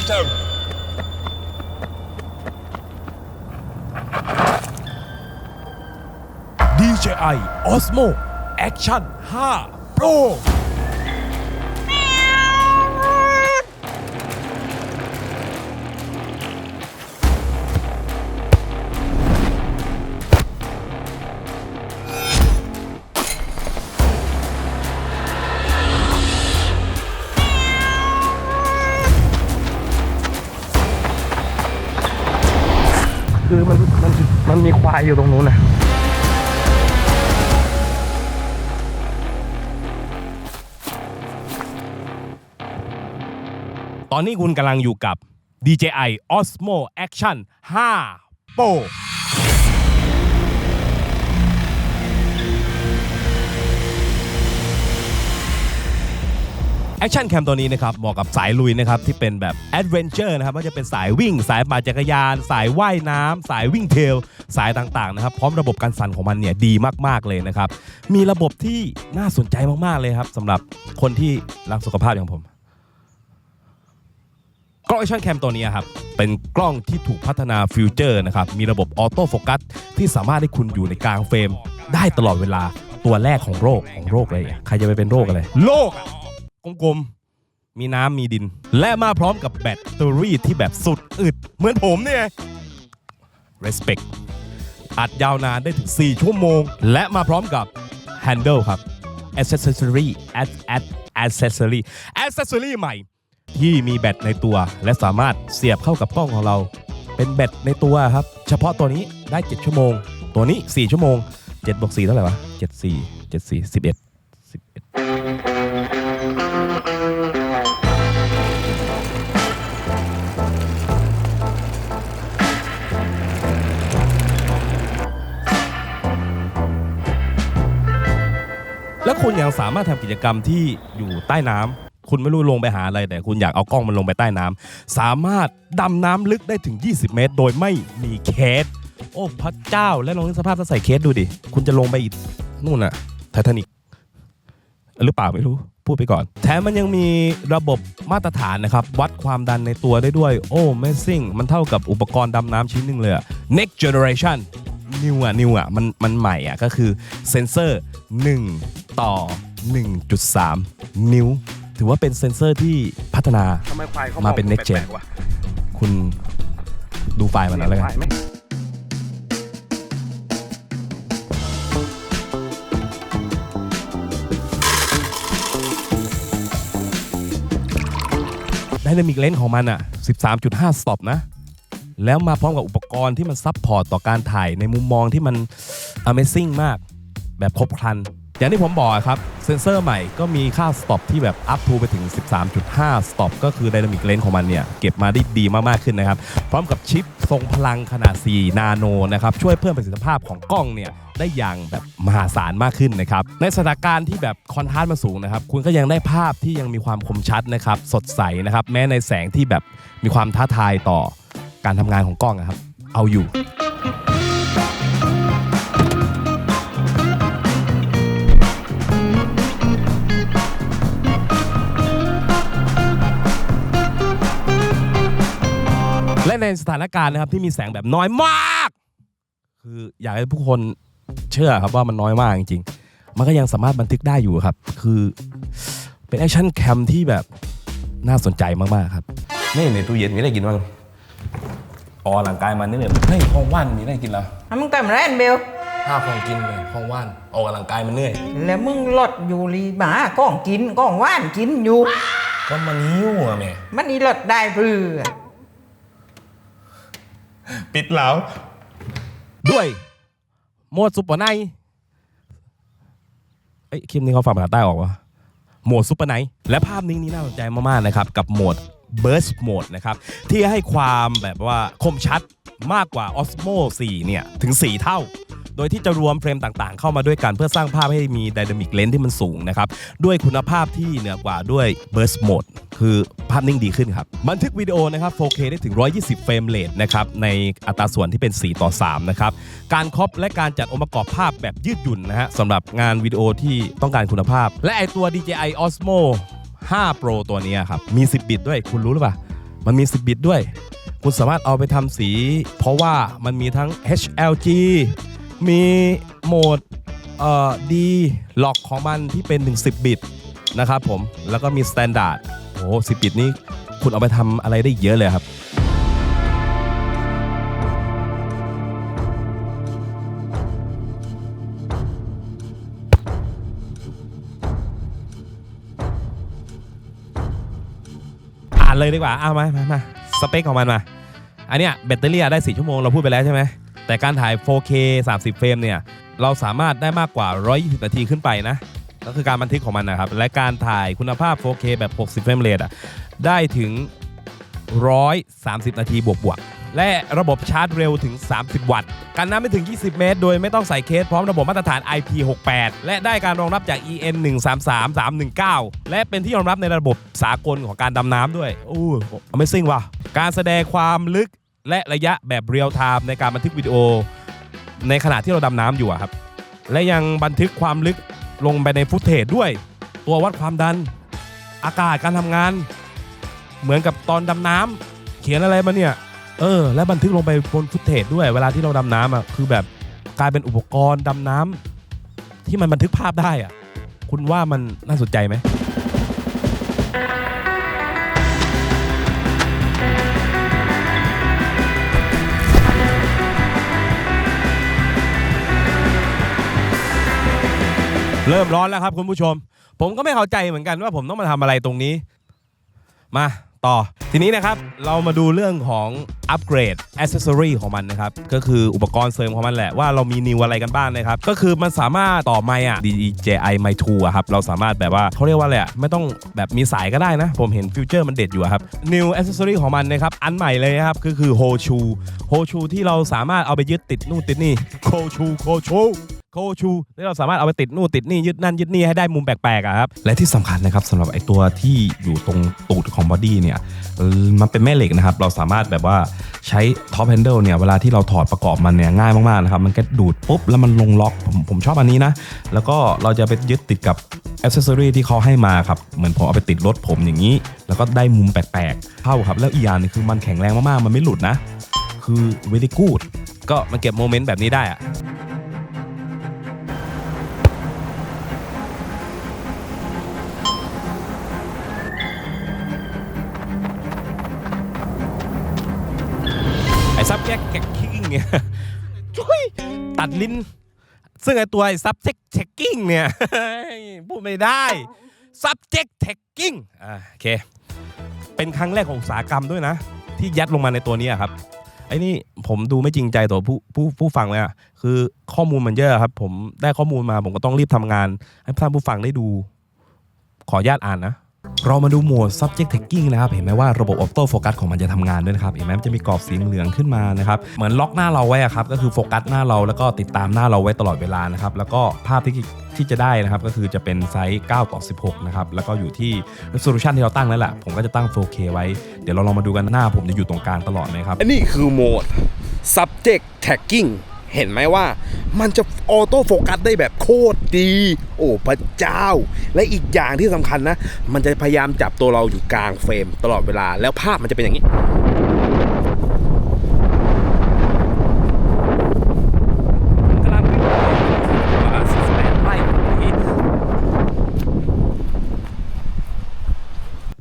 Action DJI Osmo Action 5 Pro คือมันมันมันมีควายอยู่ตรงนู้นนะตอนนี้คุณกำลังอยู่กับ DJI Osmo Action 5 Pro Action Cam ตัวนี้นะครับเหมาะกับสายลุยนะครับที่เป็นแบบ Adventure นะครับว่าจะเป็นสายวิ่ง สายปั่นจักรยาน สายว่ายน้ำสายวิ่งเทล สายต่างๆนะครับพร้อมระบบการสั่นของมันเนี่ยดีมากๆเลยนะครับมีระบบที่น่าสนใจมากๆเลยครับสำหรับคนที่รักสุขภาพอย่างผมกล้อง Action Cam ตัวนี้ครับเป็นกล้องที่ถูกพัฒนาฟิวเจอร์นะครับมีระบบออโต้โฟกัสที่สามารถให้คุณอยู่ในกลางเฟรม ได้ตลอดเวลาตัวแรกของโรคของโรคเลยใครจะไปเป็นโรคอะไรโรค กลมๆ มีน้ำมีดิน และมาพร้อมกับแบตเตอรี่ที่แบบสุดอึด เหมือนผมเนี่ย respect อัดยาวนานได้ถึง 4 ชั่วโมง และมาพร้อมกับ handle ครับ accessory add add accessory accessory ใหม่ ที่มีแบตในตัว และสามารถเสียบเข้ากับกล้องของเรา เป็นแบตในตัวครับ เฉพาะตัวนี้ได้ 7 ชั่วโมง ตัวนี้ 4 ชั่วโมง7บวก4เท่าไหร่วะ7 4 7 4 11 11 คุณยังสามารถทำกิจกรรมที่อยู่ใต้น้ำคุณไม่รู้ลงไปหาอะไรแต่คุณอยากเอากล้องมันลงไปใต้น้ำสามารถดำน้ำลึกได้ถึง 20 เมตร โดยไม่มีเคส โอ้พระเจ้าแล้วลองนึกสภาพถ้าใส่เคสดูดิ คุณจะลงไปอีกนู่นอะไททานิกหรือเปล่าไม่รู้พูดไปก่อน แถมมันยังมีระบบมาตรฐานนะครับ วัดความดันในตัวได้ด้วย โอ้ amazing มันเท่ากับอุปกรณ์ดำน้ำชิ้นหนึ่งเลยอะ next generation นิวอะนิวอะมันมันใหม่อะก็คือเซนเซอร์ 1 ต่อ 1.3 นิ้ว ถือว่าเป็นเซนเซอร์ที่พัฒนา ทำไมควายเขามาเป็นอง next gen แปลกๆวะคุณดูไฟล์มันแล้วเลี้ยกังควานยไหมไดนามิกเลนส์ของมันอะ 13.5 สต็อปนะ แล้วมาพร้อมกับอุปกรณ์ที่มันซับพอร์ตต่อการถ่ายในมุมมองที่มัน Amazing มาก แบบครบครัน อย่างที่ผมบอกครับ เซนเซอร์ใหม่ก็มีค่าสต็อปที่แบบ up to ไปถึง 13.5 สต็อปก็คือไดนามิกเลนส์ของมันเนี่ย เก็บมาได้ดีมาก ๆ ขึ้นนะครับ พร้อมกับชิปทรงพลังขนาด 4 นาโนนะครับ ช่วยเพิ่มประสิทธิภาพของกล้องเนี่ย ได้อย่างแบบมหาศาลมากขึ้นนะครับ ในสถานการณ์ที่แบบคอนทราสต์มันสูงนะครับ คุณก็ยังได้ภาพที่ยังมีความคมชัดนะครับสดใสนะครับแม้ในแสงที่แบบมีความท้าทายต่อการทำงานของกล้องนะครับเอาอยู่ ในสถานการณ์นะครับที่มีแสงแบบน้อยมาก คืออยากให้ผู้คนเชื่อครับว่ามันน้อยมากจริงๆ มันก็ยังสามารถบันทึกได้อยู่ครับ คือเป็นแอคชั่นแคมที่แบบน่าสนใจมากๆครับ นี่ในตู้เย็นมีอะไรกินบ้างออกกำลังกายมันนี่เนี่ยเฮ้ยของว่านมีอะไรกินแล้วอะมึงทำอะไรอันเบลห้าของกินเลยของว่านออกกำลังกายมันเหนื่อย แล้วมึงลดอยู่รีหมาก้องกินก้องว่านกินอยู่ ก็มันหิวอะแม่มันนี่ลดได้เพื่อ ปิดแล้วด้วยโหมดซุปเปอร์ไนท์เอ้ยคลิปนี้เขาฝากภาษาใต้ออกวะโหมดซุปเปอร์ไนท์และภาพนี้นี่น่าสนใจมากๆนะครับ กับโหมดเบิร์สโหมดนะครับ ที่ให้ความแบบว่าคมชัดมากกว่าออสโม4เนี่ย ถึง 4 เท่า โดยที่จะรวมเฟรมต่างๆ เข้ามาด้วยกันเพื่อสร้างภาพให้มี Dynamic Lens ที่มันสูงนะครับ ด้วยคุณภาพที่เหนือกว่าด้วย Burst Mode คือภาพนิ่งดีขึ้นครับ บันทึกวิดีโอนะครับ 4K ได้ถึง 120 เฟรมเรทนะครับ ในอัตราส่วนที่เป็น 4 ต่อ 3 นะครับ การครอปและการจัดองค์ประกอบภาพแบบยืดหยุ่นนะฮะสำหรับงานวิดีโอที่ต้องการคุณภาพ และไอตัว DJI Osmo 5 Pro ตัวนี้ครับ มี 10 บิตด้วย คุณรู้หรือเปล่า มันมี 10 บิตด้วย คุณสามารถเอาไปทำสี เพราะว่ามันมีทั้ง HLG มีโหมดเอ่อ D ล็อกของมันที่เป็นถึง10 บิตนะครับผม แล้วก็มี Standard โอ้โห10บิตนี้คุณเอาไปทำอะไรได้เยอะเลยครับ อ่านเลยดีกว่า เอามามามาสเปคของมันมา อันเนี้ยแบตเตอรี่อะได้ 4 ชั่วโมง เราพูดไปแล้วใช่ไหม แต่การถ่าย 4K 30 เฟรมเนี่ย เราสามารถได้มากกว่า 120 นาทีขึ้นไปนะ ก็คือการบันทึกของมันนะครับ และการถ่ายคุณภาพ 4K แบบ 60 เฟรมเรทอะได้ถึง 130 นาทีบวกบวกๆและระบบชาร์จเร็วถึง 30 วัตต์ กันน้ำไม่ถึง 20 เมตร โดยไม่ต้องใส่เคสพร้อมระบบมาตรฐาน IP68 และได้การรองรับจาก EN 133 319 และเป็นที่ยอมรับในระบบสากลของการดำน้ำด้วย อู้ Amazing ว่ะ การแสดงความลึก และระยะแบบเรียลไทม์ในการบันทึกวิดีโอ ในขณะที่เราดำน้ำอยู่อะครับ และยังบันทึกความลึกลงไปในฟุตเทจด้วย ตัววัดความดัน อากาศการทำงาน เหมือนกับตอนดำน้ำเขียนอะไรมาเนี่ยเออและบันทึกลงไปบนฟุตเทจด้วย เวลาที่เราดำน้ำอะคือแบบกลายเป็นอุปกรณ์ดำน้ำที่มันบันทึกภาพได้อะ คุณว่ามันน่าสนใจไหม เริ่มร้อนแล้วครับคุณผู้ชม ผมก็ไม่เข้าใจเหมือนกันว่าผมต้องมาทำอะไรตรงนี้ มาต่อ ทีนี้นะครับเรามาดูเรื่องของอัปเกรดอ c เซ s ซอรีของมันนะครับ ก็คืออุปกรณ์เสริมของมันแหละว่าเรามีนิวอะไรกันบ้างนะครับ ก็คือมันสามารถต่อไมค์อะ DJI m i 2อะครับ เราสามารถแบบว่าเขาเรียกว่าอะไรอะ ไม่ต้องแบบมีสายก็ได้นะ ผมเห็นฟิวเจอร์มันเด็ดอยู่ครับ New Accessory ของมันนะครับ อันใหม่เลยนะครับ ก็คือ h o c h u h o c h u ที่เราสามารถเอาไปยึดติดนู่นติดนี่ h o c h u h o c h u โคชูที่เราสามารถเอาไปติดนู่นติดนี่ยึดนั่นยึดนี่ให้ได้มุมแปลกๆอะครับ และที่สำคัญนะครับสำหรับไอตัวที่อยู่ตรงตูดของบอดี้เนี่ยเออมันเป็นแม่เหล็กนะครับ เราสามารถแบบว่าใช้ท็อปแฮนเดิลเนี่ยเวลาที่เราถอดประกอบมันเนี่ยง่ายมากๆนะครับ มันก็ดูดปุ๊บแล้วมันลงล็อกผมผมชอบอันนี้นะ แล้วก็เราจะไปยึดติดกับอ c เซ s ซอรีที่เขาให้มาครับ เหมือนผมเอาไปติดรถผมอย่างนี้ แล้วก็ได้มุมแปลกๆเข้าครับ แล้วอีกอย่างหนึงคือมันแข็งแรงมากๆ มันไม่หลุดนะ คือ very good ก็มันเก็บโมเมนต์แบบนี้ได้อะ ดลิ้น ซึ่งไอตัว subject checking เนี่ย พูดไม่ได้ subject checking อ่าโอเค เป็นครั้งแรกของอุตสาหกรรมด้วยนะ ที่ยัดลงมาในตัวนี้ครับไอ้นี่ผมดูไม่จริงใจต่อผู้ผู้ผู้ฟังเลยอะคือข้อมูลมันเยอะครับ ผมได้ข้อมูลมาผมก็ต้องรีบทำงาน ให้ท่านผู้ฟังได้ดู ขออนุญาตอ่านนะ เรามาดูโหมด subject tagging นะครับ เห็นไหมว่าระบบ auto focus ของมันจะทำงานด้วยนะครับ เห็นไหมมันจะมีกรอบสีเหลืองขึ้นมานะครับ เหมือนล็อกหน้าเราไว้อะครับ ก็คือโฟกัสหน้าเราแล้วก็ติดตามหน้าเราไว้ตลอดเวลานะครับ แล้วก็ภาพที่ที่จะได้นะครับ ก็คือจะเป็นไซส์ 9 ต่อ 16 นะครับ แล้วก็อยู่ที่ resolution ที่เราตั้งนั่นแหละ ผมก็จะตั้ง 4K ไว้ เดี๋ยวเราลองมาดูกันหน้าผมจะอยู่ตรงกลางตลอดไหมครับ อันนี้คือโหมด subject tagging เห็นไหมว่ามันจะออโต้โฟกัสได้แบบโคตรดี โอ้พระเจ้า และอีกอย่างที่สำคัญนะ มันจะพยายามจับตัวเราอยู่กลางเฟรมตลอดเวลาแล้วภาพมันจะเป็นอย่างนี้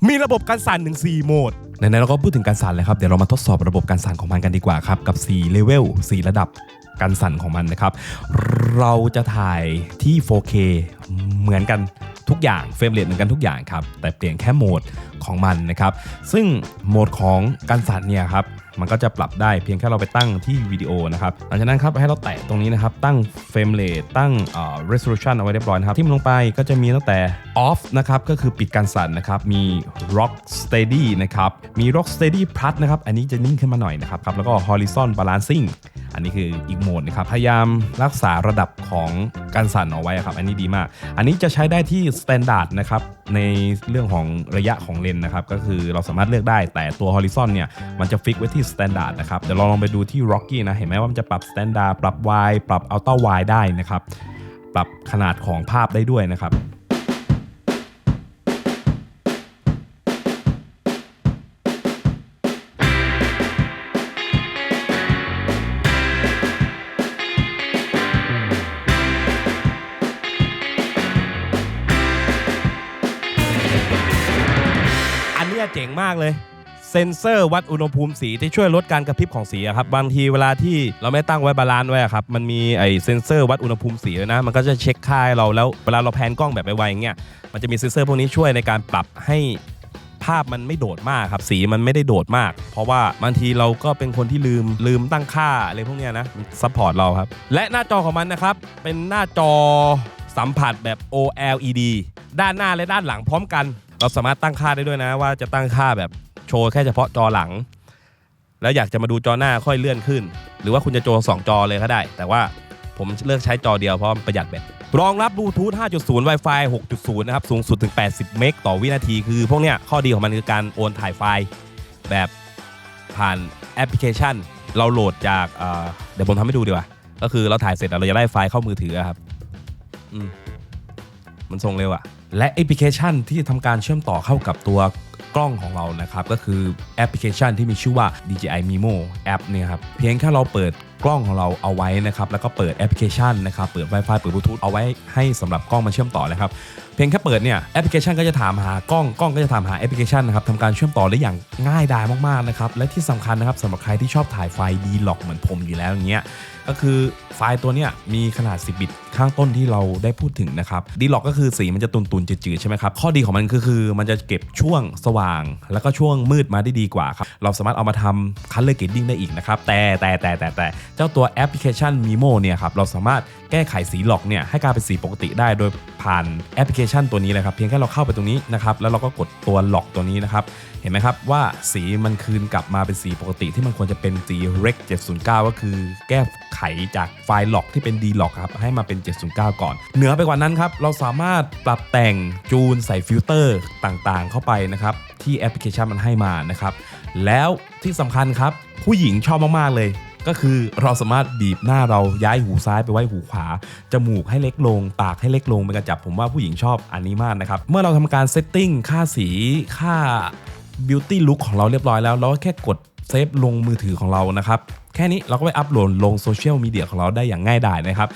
มีระบบการสั่นถึง 4 โหมดไหนๆเราก็พูดถึงการสั่นเลยครับ เดี๋ยวเรามาทดสอบระบบการสั่นของมันกันดีกว่าครับ กับ 4 เลเวล 4 ระดับ การสั่นของมันนะครับ เราจะถ่ายที่ 4K เหมือนกันทุกอย่างเฟรมเรทเหมือนกันทุกอย่างครับ แต่เปลี่ยนแค่โหมดของมันนะครับ ซึ่งโหมดของการสั่นเนี่ยครับ มันก็จะปรับได้เพียงแค่เราไปตั้งที่วิดีโอนะครับหลังจากนั้นครับให้เราแตะตรงนี้นะครับตั้งเฟรมเรทตั้งเอ่อ resolution เอาไว้เรียบร้อยนะครับทิมลงไปก็จะมีตั้งแต่ off นะครับก็คือปิดการสั่นนะครับมี rock steady นะครับมี rock steady plus นะครับอันนี้จะนิ่งขึ้นมาหน่อยนะครับครับแล้วก็ horizon balancing อันนี้คืออีกโหมดนะครับ พยายามรักษาระดับของการสั่นเอาไว้ครับ อันนี้ดีมาก อันนี้จะใช้ได้ที่ standard นะครับในเรื่องของระยะของเลนนะครับ ก็คือเราสามารถเลือกได้แต่ตัว horizon เนี่ยมันจะฟิกไว้ที่สแตนดาร์ดนะครับเดี๋ยวเราลองไปดูที่ Rocky นะเห็นไหมว่ามันจะปรับสแตนดาร์ดปรับวายปรับอัลต้าวายได้นะครับ ปรับขนาดของภาพได้ด้วยนะครับเจ๋งมากเลย เซ็นเซอร์วัดอุณหภูมิสีที่ช่วยลดการกระพริบของสีอะครับบางทีเวลาที่เราไม่ตั้งไว้บาลานซ์ไว้อะครับมันมีไอเซ็นเซอร์วัดอุณหภูมิสีนะมันก็จะเช็คค่าให้เราแล้วเวลาเราแพนกล้องแบบไวๆอย่างเงี้ยมันจะมีเซ็นเซอร์พวกนี้ช่วยในการปรับให้ภาพมันไม่โดดมากครับสีมันไม่ได้โดดมาก เพราะว่าบางทีเราก็เป็นคนที่ลืมลืมตั้งค่าอะไรพวกเนี้ยนะซัพพอร์ตเราครับและหน้าจอของมันนะครับเป็นหน้าจอสัมผัสแบบ OLED ด้านหน้าและด้านหลังพร้อมกัน เราสามารถตั้งค่าได้ด้วยนะว่าจะตั้งค่าแบบ โชว์แค่เฉพาะจอหลัง แล้วอยากจะมาดูจอหน้าค่อยเลื่อนขึ้น หรือว่าคุณจะโจสองจอเลยก็ได้ แต่ว่าผมเลือกใช้จอเดียวเพราะประหยัดแบตรองรับบลูทูธ 5.0 Wi-Fi 6.0 นะครับ สูงสุดถึง 80 เมกต่อวินาที คือพวกเนี้ยข้อดีของมันคือการโอนถ่ายไฟล์แบบผ่านแอปพลิเคชัน เราโหลดจากเอ่อเดี๋ยวผมทำให้ดูดีกว่า ก็คือเราถ่ายเสร็จเราจะได้ไฟล์เข้ามือถือครับอืมมันส่งเร็วอะและแอปพลิเคชันที่ทำการเชื่อมต่อเข้ากับตัว กล้องของเรานะครับ ก็คือแอปพลิเคชันที่มีชื่อว่า DJI Mimo แอปเนี่ยครับ เพียงแค่เราเปิด กล้องของเราเอาไว้นะครับแล้วก็เปิดแอปพลิเคชันนะครับเปิด Wi-Fi เปิดบลูทูธเอาไว้ให้สำหรับกล้องมาเชื่อมต่อนะครับเพียงแค่เปิดเนี่ยแอปพลิเคชันก็จะถามหากล้องกล้องก็จะถามหาแอปพลิเคชันนะครับทำการเชื่อมต่อได้อย่างง่ายดายมากๆนะครับและที่สำคัญนะครับสำหรับใครที่ชอบถ่ายไฟล์ดีล็อกเหมือนผมอยู่แล้วอย่างเงี้ยก็คือไฟล์ตัวเนี้ยมีขนาด 10 บิตข้างต้นที่เราได้พูดถึงนะครับดีล็อกก็คือสีมันจะตุนๆจืดๆใช่ไหมครับข้อดีของมันก็คือมันจะเก็บช่วงสว่าง แล้วก็ช่วงมืดมาได้ดีกว่าครับเราสามารถเอามาทำ color grading ได้อีกนะครับแต่แต่แต่แต่แต่เจ้าตัวแอปพลิเคชัน Mimo เนี่ยครับเราสามารถแก้ไขสีหลอกเนี่ยให้กลายเป็นสีปกติได้โดยผ่านแอปพลิเคชันตัวนี้เลยครับเพียงแค่เราเข้าไปตรงนี้นะครับแล้วเราก็กดตัวหลอกตัวนี้นะครับเห็นไหมครับว่าสีมันคืนกลับมาเป็นสีปกติที่มันควรจะเป็นสี rec 709 ก็คือแก้ไขจากไฟล์หลอกที่เป็น d หลอกครับให้มาเป็น 709 ก่อน เหนือไปกว่านั้นครับเราสามารถปรับแต่งจูนใส่ฟิลเตอร์ต่างๆ เข้าไปนะครับที่แอปพลิเคชันมันให้มานะครับแล้วที่สำคัญครับผู้หญิงชอบมากๆเลย ก็คือเราสามารถบีบหน้าเราย้ายหูซ้ายไปไว้หูขวา จมูกให้เล็กลง ปากให้เล็กลงเป็นการจับผมว่าผู้หญิงชอบอันนี้มากนะครับ เมื่อเราทำการเซตติ้งค่าสีค่า Beauty Look ของเราเรียบร้อยแล้ว เราก็แค่กดเซฟลงมือถือของเรานะครับ แค่นี้เราก็ไปอัปโหลดลงโซเชียลมีเดียของเราได้อย่างง่ายดายนะครับ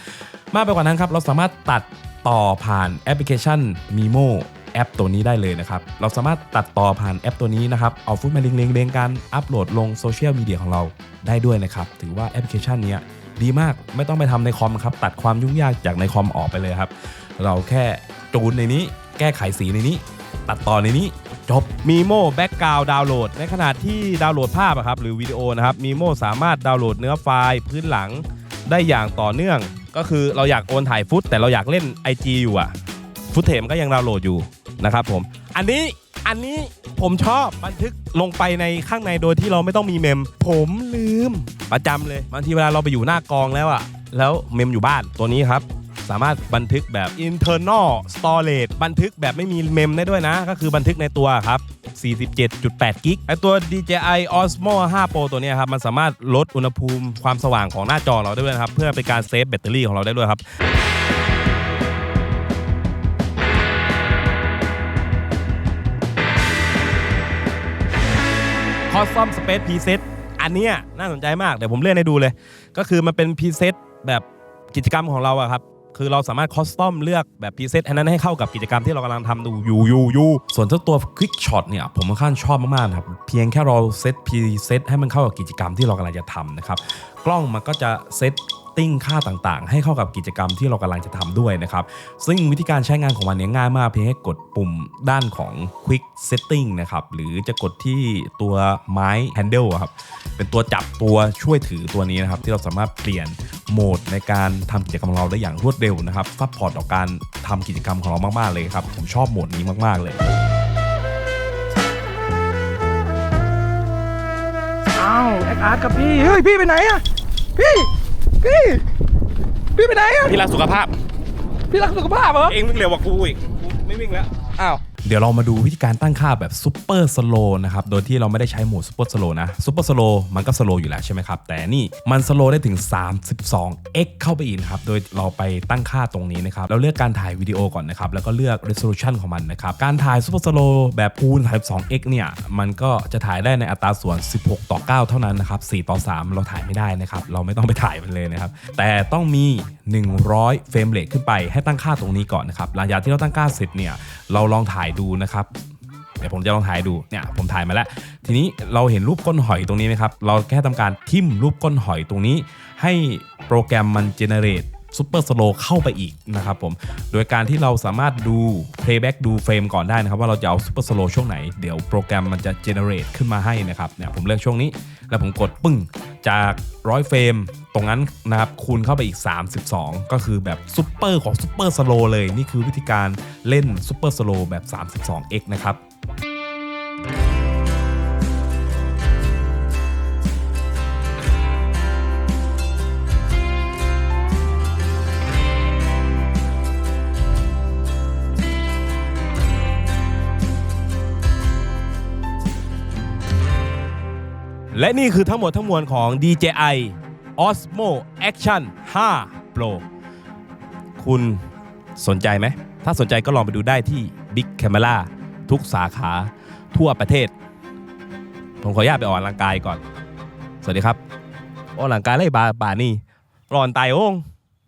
มากไปกว่านั้นครับ เราสามารถตัดต่อผ่านแอปพลิเคชัน Mimo แอปตัวนี้ได้เลยนะครับ เราสามารถตัดต่อผ่านแอปตัวนี้นะครับ เอาฟุตมาเรียงๆเรียงกันอัปโหลดลงโซเชียลมีเดียของเราได้ด้วยนะครับ ถือว่าแอปพลิเคชันนี้ดีมากไม่ต้องไปทำในคอมครับ ตัดความยุ่งยากจากในคอมออกไปเลยครับ เราแค่จูนในนี้ แก้ไขสีในนี้ ตัดต่อในนี้จบ Mimo Background ดาวน์โหลด ในขณะที่ดาวน์โหลดภาพครับหรือวิดีโอนะครับ Mimo สามารถดาวน์โหลดเนื้อไฟล์พื้นหลังได้อย่างต่อเนื่อง ก็คือเราอยากโอนถ่ายฟุต แต่เราอยากเล่น IG อยู่อะฟุตเทมก็ยังดาวน์โหลดอยู่ นะครับผม อันนี้อันนี้ผมชอบบันทึกลงไปในข้างในโดยที่เราไม่ต้องมีเมม ผมลืมประจำเลยบางทีเวลาเราไปอยู่หน้ากองแล้วอะแล้วเมมอยู่บ้านตัวนี้ครับสามารถบันทึกแบบ internal storage บันทึกแบบไม่มีเมมได้ด้วยนะ ก็คือบันทึกในตัวครับ 47.8 กิก ไอตัว DJI Osmo 5 Pro ตัวนี้ครับ มันสามารถลดอุณหภูมิความสว่างของหน้าจอเราได้ด้วยครับ เพื่อเป็นการเซฟแบตเตอรี่ของเราได้ด้วยครับ คอสซอมสเปซพรีเซตอันเนี้ยน่าสนใจมากเดี๋ยวผมเลื่อนให้ดูเลย ก็คือมันเป็นพรีเซตแบบกิจกรรมของเราอะครับคือเราสามารถคอสตอมเลือกแบบพรีเซตอันนั้นให้เข้ากับกิจกรรมที่เรากำลังทำดูอยู่อยู่อยู่ส่วนเจ้าตัวคลิกช็อตเนี่ยผมค่อนข้างชอบมากๆครับ เพียงแค่เราเซตพรีเซตให้มันเข้ากับกิจกรรมที่เรากำลังจะทำนะครับ กล้องมันก็จะเซต ติ้งค่าต่างๆ ให้เข้ากับกิจกรรมที่เรากำลังจะทำด้วยนะครับ ซึ่งวิธีการใช้งานของมันเนี่ยง่ายมากเพียงแค่กดปุ่มด้านของ Quick Setting นะครับหรือจะกดที่ตัวไม้ Handle ครับเป็นตัวจับตัวช่วยถือตัวนี้นะครับ ที่เราสามารถเปลี่ยนโหมดในการทำกิจกรรมของเราได้อย่างรวดเร็วนะครับซัพพอร์ตต่อการทำกิจกรรมของเรามากๆเลยครับผมชอบโหมดนี้มาก ๆ เลยอ้าวแอคอาร์ตกับพี่ เฮ้ย พี่ไปไหนอะพี่ พี่พี่ไปไหนอะพี่รักสุขภาพ พี่รักสุขภาพเหรอ เองวิ่งเร็วกว่ากูอีกกูไม่วิ่งแล้ว อ้าว เดี๋ยวเรามาดูวิธีการตั้งค่าแบบซูเปอร์สโลนะครับ โดยที่เราไม่ได้ใช้โหมดซูเปอร์สโลนะซูเปอร์สโลมันก็สโลอยู่แล้วใช่ไหมครับ แต่นี่มันสโลได้ถึง 32x เข้าไปอีกครับ โดยเราไปตั้งค่าตรงนี้นะครับ เราเลือกการถ่ายวิดีโอก่อนนะครับ แล้วก็เลือก resolution ของมันนะครับ การถ่ายซูเปอร์สโลแบบคูณ 32x เนี่ย มันก็จะถ่ายได้ในอัตราส่วน 16 ต่อ 9 เท่านั้นนะครับ 4 ต่อ 3 เราถ่ายไม่ได้นะครับ เราไม่ต้องไปถ่ายมันเลยนะครับ แต่ต้องมี 100 เฟรมเรทขึ้นไปให้ตั้งค่าตรงนี้ก่อนนะครับ หลังจากที่เราตั้งค่าเสร็จเนี่ย เราลองถ่ายดูนะครับเดี๋ยวผมจะลองถ่ายดูเนี่ยผมถ่ายมาแล้ว ทีนี้เราเห็นรูปก้นหอยตรงนี้ไหมครับ เราแค่ทำการทิ่มรูปก้นหอยตรงนี้ ให้โปรแกรมมันเจเนเรตซูเปอร์สโลเข้าไปอีกนะครับผม โดยการที่เราสามารถดู playback ดูเฟรมก่อนได้นะครับ ว่าเราจะเอาซูเปอร์สโลช่วงไหน เดี๋ยวโปรแกรมมันจะเจเนเรตขึ้นมาให้นะครับเนี่ยผมเลือกช่วงนี้ แล้วผมกดปึ้ง จากร้อยเฟรมตรงนั้นนะครับคูณเข้าไปอีก 32 ก็คือแบบซูเปอร์ของซูเปอร์สโลเลย นี่คือวิธีการเล่นซูเปอร์สโลแบบ 32x นะครับ และนี่คือทั้งหมดทั้งมวลของ DJI Osmo Action 5 Pro คุณสนใจไหม ถ้าสนใจก็ลองไปดูได้ที่ Big Camera ทุกสาขาทั่วประเทศ ผมขออนุญาตไปออกกำลังกายก่อน สวัสดีครับออกกำลังกายเลยบาบานี่ร้อนตายโอง